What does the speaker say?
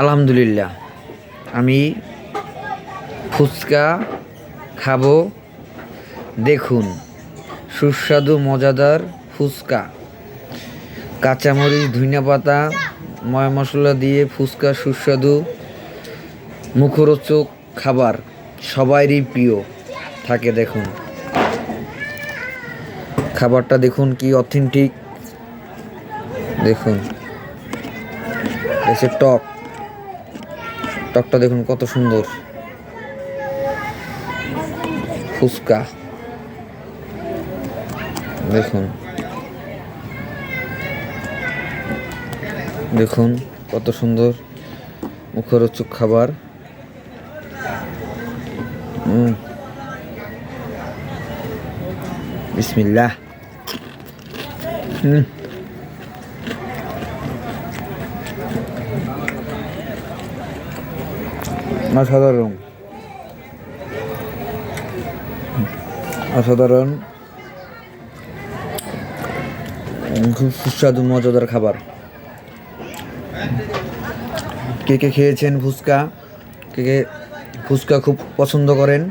আলহামদুলিল্লাহ, আমি ফুচকা খাব। দেখুন, সুস্বাদু, মজাদার ফুচকা। কাঁচামরিচ ধনিয়া পাতা ময় মশলা দিয়ে ফুচকা সুস্বাদু, মুখরোচক খাবার সবারই প্রিয়। থাকে দেখুন। খাবারটা দেখুন কি অথেন্টিক। দেখুন, এসে টক। টকটা দেখুন কত সুন্দর। ফুচকা। দেখুন। দেখুন কত সুন্দর মুখরোচক খাবার। বিসমিল্লাহ। হুম অসাধারণ। অসাধারণ খুব সুস্বাদু, মজাদার খাবার। কে কে খেয়েছেন ফুচকা? কে কে ফুচকা খুব পছন্দ করেন?